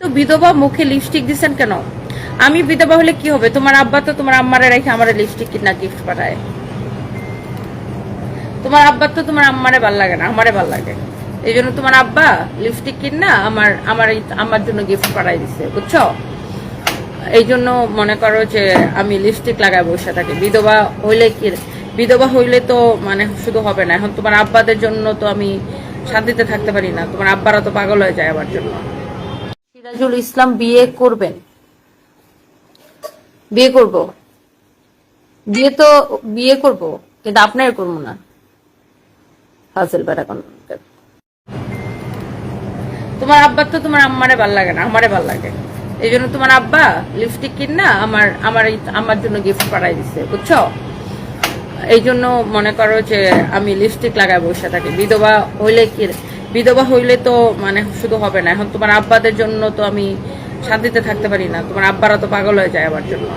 তো বিধবা মুখে লিপস্টিক দিছেন কেন? আমি বিধবা হলে কি হবে? তোমার আব্বা তো তোমার আম্মারে রেখে আমার লিপস্টিক কিনা গিফট পাঠায়। তোমার আব্বা তো তোমার আম্মারে ভালো লাগে না, আমারে ভালো লাগে। এই জন্য তোমার আব্বা লিপস্টিক কিনা আমার আমার আমার জন্য গিফট পাঠাই দিছে, বুঝছ? এই জন্য মনে করো যে আমি লিপস্টিক লাগাই বসে থাকি। বিধবা হইলে কি, বিধবা হইলে তো মানে শুধু হবে না। এখন তোমার আব্বাদের জন্য তো আমি শান্তিতে থাকতে পারি না। তোমার আব্বারা তো পাগল হয়ে যায় আমার জন্য। সিরাজুল ইসলাম বিয়ে করবেন? বিয়ে করব। বিয়ে তো, বিয়ে করব, কিন্তু আপনার করব না। ফাজল বেটা তোমার আব্বার তো তোমার আম্মারে ভালো লাগে না, আমারে ভালো লাগে। এই জন্য তোমার আব্বা লিপস্টিক কিনা আমার আমার আমার জন্য গিফট পাঠাই দিছে, বুঝছ? এই জন্য মনে করো যে আমি লিপস্টিক লাগাই বসে থাকি। বিধবা হইলে কি বিধবা হইলে তো মানে শুধু হবে না। এখন তোমার আব্বাদের জন্য তো আমি শান্তিতে থাকতে পারি না। তোমার আব্বারা তো পাগল হয়ে যায় আমার জন্য।